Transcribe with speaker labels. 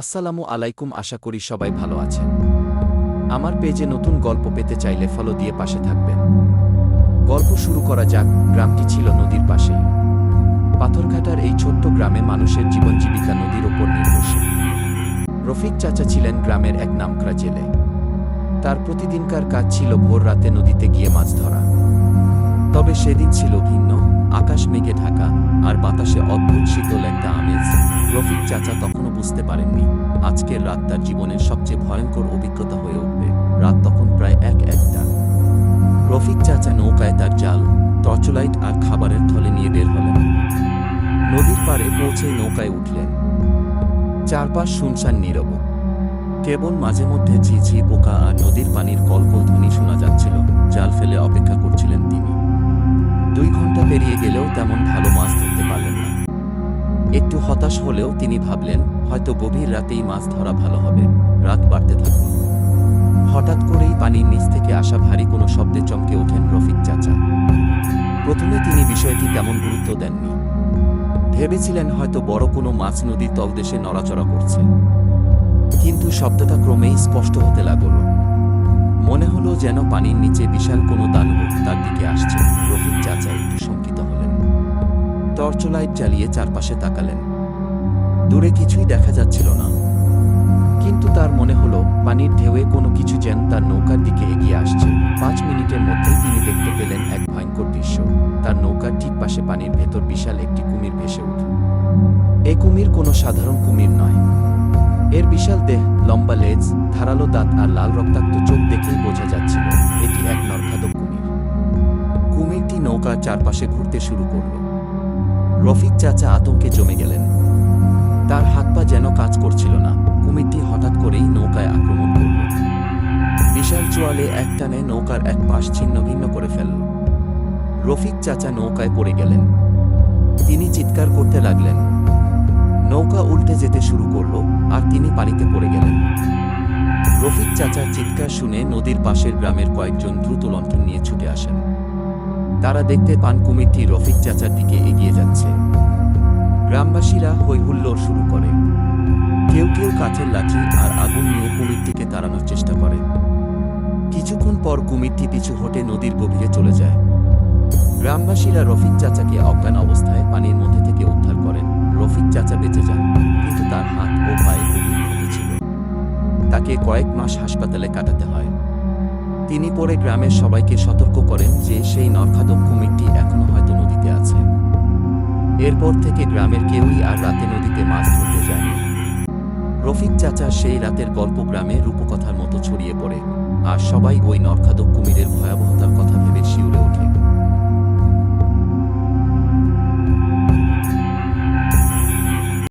Speaker 1: আসসালামু আলাইকুম, আশা করি সবাই ভালো আছেন। আমার পেজে নতুন গল্প পেতে চাইলে ফলো দিয়ে পাশে থাকবেন। গল্প শুরু করা যাক, গ্রামটি ছিল নদীর পাশে। পাথরঘাটার এই ছোট্ট গ্রামে মানুষের জীবন জীবিকা নদীর ওপর নির্ভরশীল। রফিক চাচা ছিলেন গ্রামের এক নামকরা জেলে। তার প্রতিদিনকার কাজ ছিল ভোর রাতে নদীতে গিয়ে মাছ ধরা। তবে সেদিন ছিল ভিন্ন, আকাশ মেঘে ঢাকা আর বাতাসে অদ্ভুত শীতল রফিক চাচা তখনও বুঝতে পারেননি, আজকের রাত তার জীবনের সবচেয়ে ভয়ঙ্কর অভিজ্ঞতা হয়ে উঠবে। রাত তখন প্রায় এক একটা। রফিক চাচা নৌকায় তার জাল, টর্চলাইট আর খাবারের থলে নিয়ে বের হলেন। নদীর পাড়ে পৌঁছে নৌকায় উঠলেন। চারপাশ শুনশান নীরব। কেবল মাঝে মধ্যে ঝিঝি পোকা আর নদীর পানির কলকল ধ্বনি শোনা যাচ্ছিল, জাল ফেলে অপেক্ষা করছিলেন তিনি। দুই ঘণ্টা পেরিয়ে গেলেও তেমন ভালো মাছ ধরতে পারলেন একটু হতাশ হলেও তিনি ভাবলেন, হয়তো গভীর রাতেই মাছ ধরা ভালো হবে। রাত বাড়তে থাকুন হঠাৎ করেই পানির নিচ থেকে আসা ভারী কোনো শব্দে চমকে ওঠেন রফিক চাচা। প্রথমে তিনি বিষয়টি তেমন গুরুত্ব দেননি। ভেবেছিলেন হয়তো বড় কোনো মাছ নদীর তলদেশে নড়াচড়া করছে। কিন্তু শব্দটা ক্রমেই স্পষ্ট হতে লাগল। মনে হলো যেন পানির নিচে বিশাল কোনো দানব তার দিকে আসছে। টর্চলাইট জ্বালিয়ে চারপাশে তাকালেন। দূরে কিছুই দেখা যাচ্ছিল না। কিন্তু তার মনে হলো, পানির ঢেউয়ে কোনো কিছু যেন তার নৌকার দিকে এগিয়ে আসছে। পাঁচ মিনিটের মধ্যে তিনি দেখতে পেলেন এক ভয়ঙ্কর দৃশ্য। তার নৌকার ঠিক পাশে পানির ভেতর বিশাল একটি কুমির ভেসে উঠল এ কুমির কোনো সাধারণ কুমির নয়। এর বিশাল দেহ, লম্বা লেজ, ধারালো দাঁত আর লাল রক্তাক্ত চোখ দেখেই বোঝা যাচ্ছিল, এটি এক নরখাদক কুমির। কুমিরটি নৌকার চারপাশে ঘুরতে শুরু করল। রফিক চাচা আতঙ্কে জমে গেলেন। তার হাত পা যেন কাজ করছিল না। কুমিরটি হঠাৎ করেই নৌকায় আক্রমণ করল। বিশাল চোয়ালে এক টানে নৌকার এক পাশ ছিন্ন ভিন্ন করে ফেলল। রফিক চাচা নৌকায় পড়ে গেলেন। তিনি চিৎকার করতে লাগলেন। নৌকা উল্টে যেতে শুরু করল আর তিনি পানিতে পড়ে গেলেন। রফিক চাচার চিৎকার শুনে নদীর পাশের গ্রামের কয়েকজন দ্রুত লণ্ঠন নিয়ে ছুটে আসেন। তারা দেখতে পান কুমিরটি রফিক চাচার দিকে এগিয়ে যাচ্ছে। গ্রামবাসীরা হৈহুল্লোড় শুরু করে। কেউ কেউ কাঠের লাঠি আর আগুন নিয়ে কুমিরটিকে তাড়ানোর চেষ্টা করে। কিছুক্ষণ পর কুমিরটি পিছু হটে নদীর গভীরে চলে যায়। গ্রামবাসীরা রফিক চাচাকে অজ্ঞান অবস্থায় পানির মধ্যে থেকে উদ্ধার করেন। রফিক চাচা বেঁচে যান, কিন্তু তার হাত ও পায়ে গভীর ক্ষতি ছিল। তাকে কয়েক মাস হাসপাতালে কাটাতে হয়। তিনি পরে গ্রামের সবাইকে সতর্ক করেন যে সেই নরখাদক কুমিরটি এখনও হয়তো নদীতে আছে। এরপর থেকে গ্রামের কেউই আর রাতে নদীতে মাছ ধরতে যায়নি রফিক চাচা সেই রাতের গল্প গ্রামে রূপকথার মতো ছড়িয়ে পড়ে, আর সবাই ওই নরখাদক কুমিরের ভয়াবহতার কথা